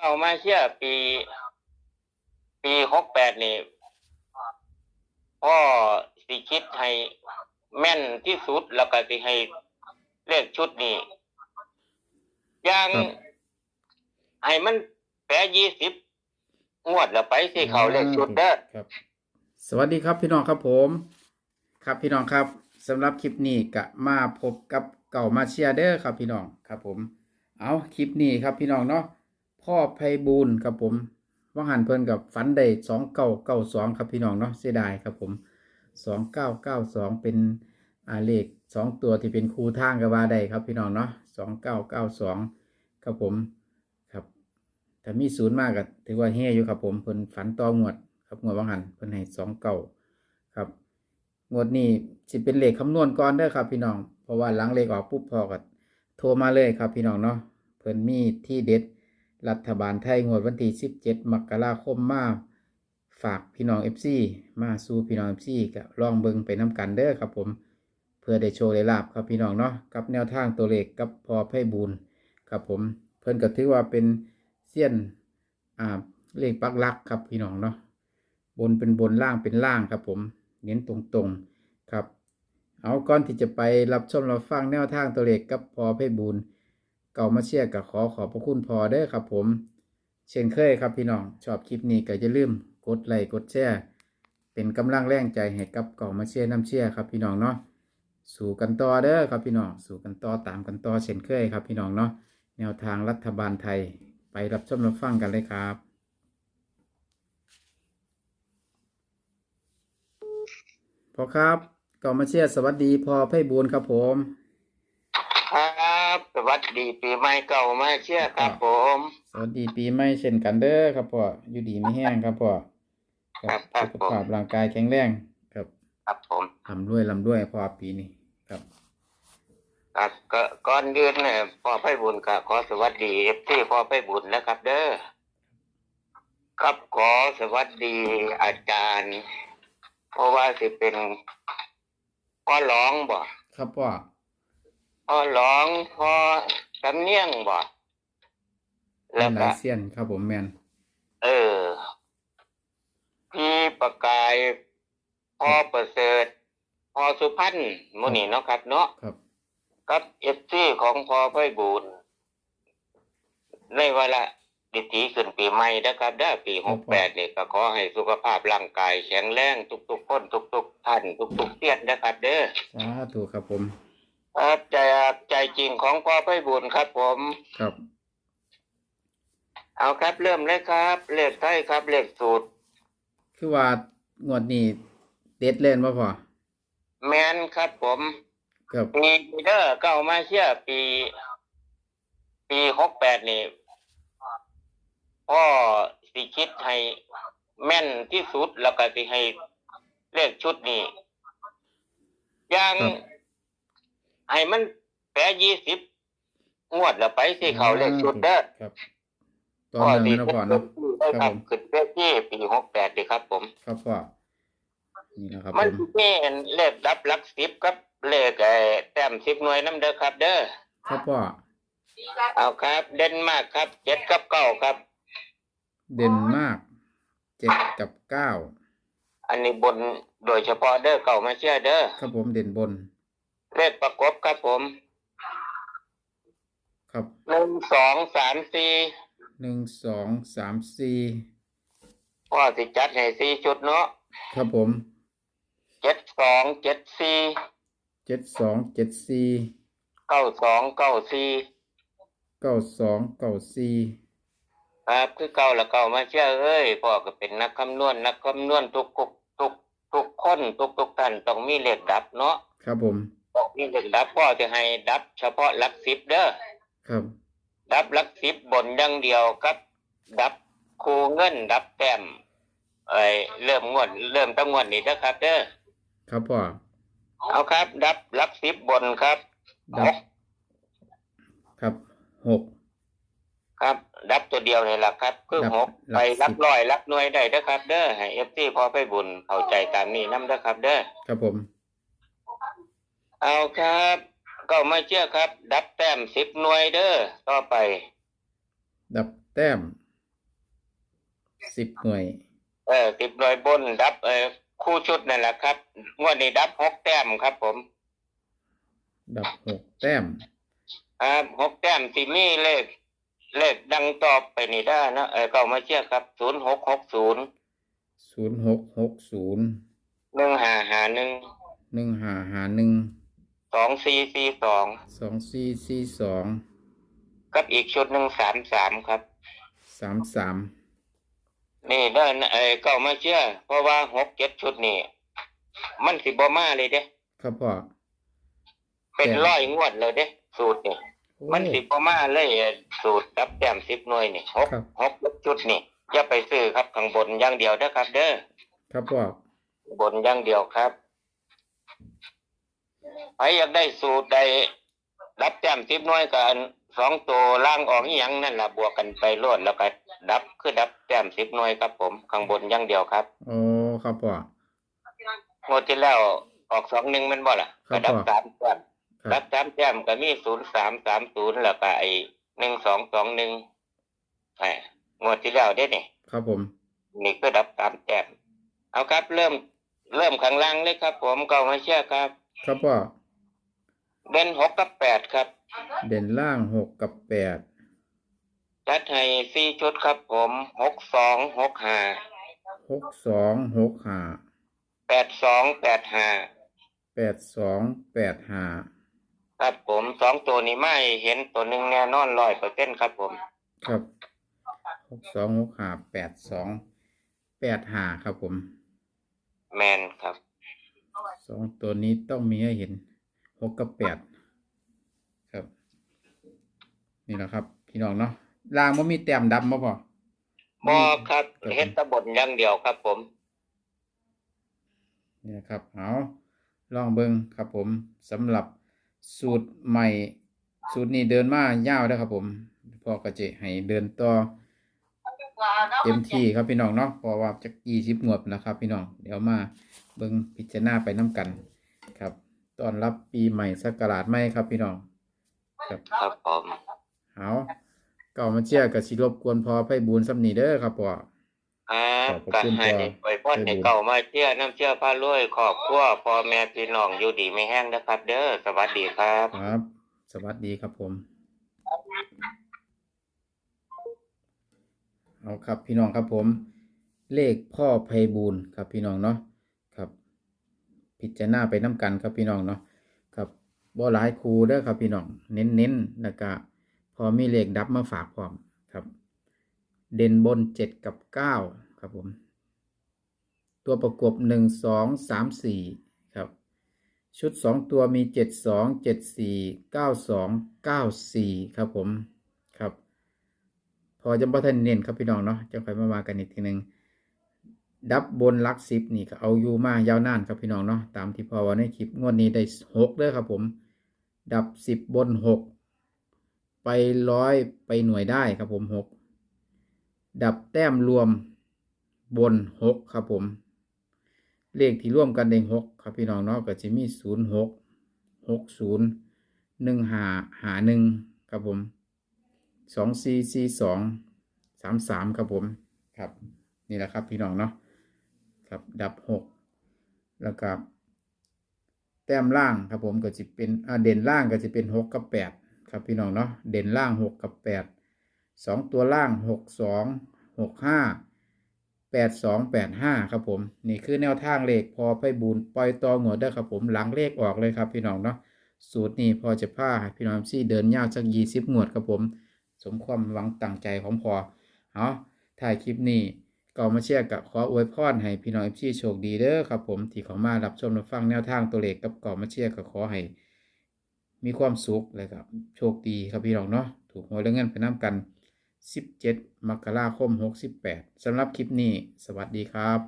เก้ามาเชียปี ปีหกแปดนี่พ่อสิคิดให้แม่นที่สุดแล้วก็สิให้เลขชุดนี้อย่างให้มันแปะยี่สิบงวดแล้วไปสิเขาเลขชุดเด้อครับ สวัสดีครับพี่น้องครับผม ครับพี่น้องครับสำหรับคลิปนี้ก็มาพบกับเก่ามาเชียเด้อครับพี่น้องครับผม เอาคลิปนี้ครับพี่น้องเนาะ พ่อไพบูลครับผมว่างหันเพิ่นกับฝันได้สองเก้าเก้าสองครับพี่น้องเนาะเสียดายครับผมสองเก้าเก้าสองเป็นอาเลขสองตัวที่เป็นคูทางกับว่าได้ครับพี่น้องเนาะสองเก้าเก้าสองครับผมครับถ้ามีศูนย์มากก็ถือว่าเฮียอยู่ครับผมเพิ่นฝันต่องวดครับงวดว่างหันเพิ่นให้สองเก้าครับงวดนี้สิเป็นเลขคำนวณก่อนเด้อครับพี่น้องเพราะว่าหลังเลขออกปุ๊บพอก็โทรมาเลยครับพี่น้องเนาะเพิ่นมีที่เด็ด รัฐบาลไทยงวดวันที่17มกราคมมาฝากพี่น้อง FC มาสู่พี่น้อง FC ก็ลองเบิงไปน้ำกันเด้อครับผม เพื่อได้โชว์ได้ลาบครับพี่น้องเนาะกับแนวทางตัวเลขกับพอไพบูลย์ครับผม เพิ่นก็ถือว่าเป็นเซียนอ่าเลขปักลักครับพี่น้องเนาะบนเป็นบนล่างเป็นล่างครับผม เน้นตรงๆครับ เอาก่อนที่จะไปรับชมรับฟังแนวทางตัวเลขกับพอไพบูลย์ เก่ามาเชียร์กับขอขอบพระคุณพอเด้ครับผม เช่นเคยครับพี่น้องชอบคลิปนี้ก็อย่าลืมกดไลค์กดแชร์เป็นกำลังแรงใจให้กับเก่ามาเชียร์น้ำเชียร์ครับพี่น้องเนาะสู่กันต่อเด้อครับพี่น้องสู่กันต่อตามกันต่อเช่นเคยครับพี่น้องเนาะแนวทางรัฐบาลไทยไปรับชมรับฟังกันเลยครับพอครับเก่ามาเชียร์สวัสดีพอไพบูลย์ครับผม วัสดีปีใหม่เก่ามาเชียครับผม สวัสดีปีใหม่เช่นกันเด้อครับพ่ออยู่ดีไม่แห้งครับพ่อครับสุขภาพร่างกายแข็งแรงครับ ครับผมลำด้วยลำด้วยพ่อปีนี้ครับครับก็ก่อนยืนเนี่ยพ่อไพบุญก็ขอสวัสดีเอฟซีพ่อไพบุญนะครับ เด้อครับขอสวัสดีอาจารย์ เพราะว่าสิเป็นพ่อร้องบ่ครับพ่อ พ่อร้องพ่อสำเนียงบ่แล้แล้ววหก็ลายเซียนครับผมแมนเออ พี่ประกายพ่อประเสริฐพ่อสุพันธ์หมุนี่เนาะครับเนาะครับกับเอฟซีของพอไพบูลย์ในเวลาดิถีขึ้นปีใหม่นะครับได้อปีหกแปดเนี่ยก็ขอให้สุขภาพร่างกายแข็งแรงทุกๆคนทุกๆท่านทุกๆเตี้ยนนะครับเด้อสาธุครับผม ครับใจใจจริงของพ่อไพบูลย์ครับผม ครับ เอาครับเริ่มเลยครับ เลขไทยครับ เลขสูตร คือว่างวดนี้เด็ดเล่นบ่พ่อแมนครับผมครับปีเด้อเก้ามาเชียปี ปีหกแปดนี่พ่อสิคิดให้แม่นที่สุดแล้วก็สิให้เลขชุดนี้อย่างครับ ให้มันแปะยี่สิบงวดแล้วไปสิเขาเลขชุดเด้อครับตอนหนึ่งนะพ่อเนาะได้คครัรับบผมขึ้นเวทีปีหกแปดดีครับผม ครับพ่อนี่นะครับมันผมมีเลขดับหลักสิบกับเลขไอ้แต้มสิบหน่วยน้ำเด้อครับ เด้อครับพ่อเอาครับ เด่นมากครับเจ็ดกับเก้าครับ เด่นมากเจ็ดกับเก้าอันนี้บนโดยเฉพาะเด้อเก่ามาเชื่อเด้อครับผมเด่นบน เลขประกบครับผมครับหนึ่งสองสามสี่หนึ่งสองสามสี่พ่อสิจัดให้สี่ชุดเนาะครับผมเจ็ดสองเจ็ดสี่เจ็ดสองเจ็ดสี่เก้าสองเก้าสี่เก้าสองเก้าสี่ครับคือเก่าละเก่ามาเชื่อเอ้ยพ่อก็เป็นนักคำนวณนักคำนวณทุกทุกทุกทุกคนทุกทุกท่านต้องมีเลขดับเนาะครับผม ต้องมีเลขดับพ่อจะให้ดับ เฉพาะหลักสิบเด้อครับดับหลักสิบบนอย่างเดียวครับดับคูเงินดับแต้มเอ้ยเริ่มงวดเริ่มตั้งงวดนี้นะครับเด้อครับพ่อเอาครับ ดับหลักสิบบนครับดับครับหกครับ ดับตัวเดียวนี่แหละครับคือดับหกหลักไปสิบรักร้อยรักหน่วยได้นะครับ เด้อให้เอฟซีพอไปบุญเข้าใจตามนี้นํเด้อครับ เด้อครับผม เอาครับ ก็ไม่เชื่อครับ ดับแต้มสิบหน่วยเด้อต่อไป ดับแต้มสิบหน่วย เออสิบหน่วยบน ดับเออคู่ชุดนั่นแหละครับงวดนี้ดับหกแต้มครับ ผม ดับหกแต้มอ่าหกแต้มสิมีเลข เลขดังตอบไปนี่ได้นะเออก็มาเชื่อครับศูนย์หกหกศูนย์ศูนย์หกหกศูนย์หนึ่งห้าห้าหนึ่งหนึ่งหาหาหนึ่ง สองสี่สี่สองสองสี่สี่สองกับอีกชุดหนึ่งสามสามครับ สามสามนี่ได้นะเออก็มาเชื่อ เพราะว่าหกเจ็ดชุดนี่ มันสิบมาเลยเด้ครับพ่อเป็นแต่ร้อยงวดเลยเด้ สูตรนี่โอ้มันสิบมาเลยเอ่อสูตรดับแต้มสิบหน่วยนี่หกครับหกชุดนี่อย่าไปซื้อครับข้างบนอย่างเดียวนะครับ เด้อครับพ่อบนอย่างเดียวครับ ใครอยากได้สูตรใดรับแต้มสิบหน่วยกันสองตัวล่างออกอหยังนั่นละบวกกันไปรวดแล้วก็ดับคือดับแต้มสิบหน่วยครับ ผมข้างบนอย่างเดียวครับโอ้ครับพ่องวดที่แล้วออกสองหนึ่งมันบ่ล่ะครัก็บดับพ่อสามแต้มครัดับบสามแต้มก็มีศูนย์สามสามศูนย์แล้วก็ไอหนึ่งสองสองหนึ่งแหมงวดที่แล้วได้เนี่ยครับผม นี่ก็ดับสามแต้มเอาครับ เริ่มเริ่มข้างล่างเลยครับ ผมก็มาเชื่อครับ ครับพ่อเด่นหกกับแปดครับ เด่นล่างหกกับแปดจัดให้สี่ชุดครับผมหกสองหกห้าหกสองหกห้าแปดสองแปดห้าแปดสองแปดห้าครับผมสองตัวนี้ไม่เห็นตัวหนึ่งแน่นอนร้อยเปอร์เซ็นต์ครับผม ครับหกสองหกห้าแปดสองแปดห้าครับผม แมนครับส องตัวนี้ต้องมีให้เห็นหกกับแปดครับ นี่แหละครับ พี่น้องเนาะล่างมันมีแต้มดำมาพอบอครับครับเฮ็ดแตะบนอย่างเดียวครับผมนี่นะครับเอาลองเบิ้งครับผมสำหรับสูตรใหม่ สูตรนี้เดินมายาวนะครับผมพอกระเจให้เดินต่อเต็มที่ครับพี่น้องเนาะเพราะว่าจะยี่สิบงวดนะครับ พี่น้องเดี๋ยวมา เบิ้งพิจารณาไปน้กัน ครับต้อนรับปีใหม่สักราชใหม่ครับพี่น้อง ครับ ครับผมเอาเก่ามาเชียร์กับสิรบกวนพอไพบูลย์สำนีเด้อครับพ่อครับขอบพระก็คุณให้พ่อไปพ่อให้เก่ามาเชื่อน้ำเชื่อพระรวยขอบครัวพ่อแม่พี่น้องอยู่ดีไม่แห้งนะครับ เด้อสวัสดีครับ ครับ สวัสดีครับผม เอาครับพี่น้องครับผม เลขพ่อไพบูลย์ครับพี่น้องเนาะครับ พิจารณาไปน้กันครับพี่น้องเนาะครับบ่หลายครูเด้อครับพี่น้องเน้นๆแล้วก็พอมีเลขดับมาฝากพร้อมครับ เด่นบนเจ็ดกับเก้าครับผม ตัวประกบหนึ่งสองสามสี่ครับ ชุดสองตัวมีเจ็ดสองเจ็ดสี่เก้าสองเก้าสี่ครับผมครับ พอจะบ่ทันเน้นครับพี่น้องเนาะจะค่อยมาว่ากันอีกทีหนึ่ง ดับบนลักสิบนี่ก็เอาอยู่มายาวนานครับพี่น้องเนาะตามที่พอว่าในคลิปงวดนี้ได้หกเด้อครับผม ดับสิบบนหกไปร้อยไปหน่วยได้ครับผมหกดับแต้มรวมบนหกครับผม เลขที่ร่วมกันได้หกครับพี่น้องเนาะก็จะมีศูนย์หกหกศูนย์หนึ่งหาหาหนึ่งครับผมสองสี่สี่สองสามสามครับผมครับ นี่แหละครับพี่น้องเนาะ ครับ ดับหกแล้วก็แต้มล่างครับผมก็จะเป็นเด่นล่างก็จะเป็นหกกับแปดครับพี่น้องเนาะเด่นล่างหกกับแปดสองตัวล่างหกสองหกห้าแปดสองแปดห้าครับผม นี่คือแนวทางเลขพอไปบูนปล่อยต่อหมวดได้ครับผมหลังเลขออกเลยครับพี่น้องเนาะสูตรนี้พอจะพาพี่น้องซี่เดินยาวสักยี่สิบหมวดครับผม สมความหวังตั้งใจของพอเอาถ่ายคลิปนี้ ก็มาเชียร์กับขออวยพรให้พี่น้องเอฟซีโชคดีเด้อครับผมที่เขามารับชมรับฟังแนวทางตัวเลขกับก่อมาเชียร์ก็ขอให้มีความสุขเลยครับโชคดีครับพี่น้องเนาะถูกหวยและเงินไปน้ำกัน 17 มกราคม 68สำหรับคลิปนี้ สวัสดีครับ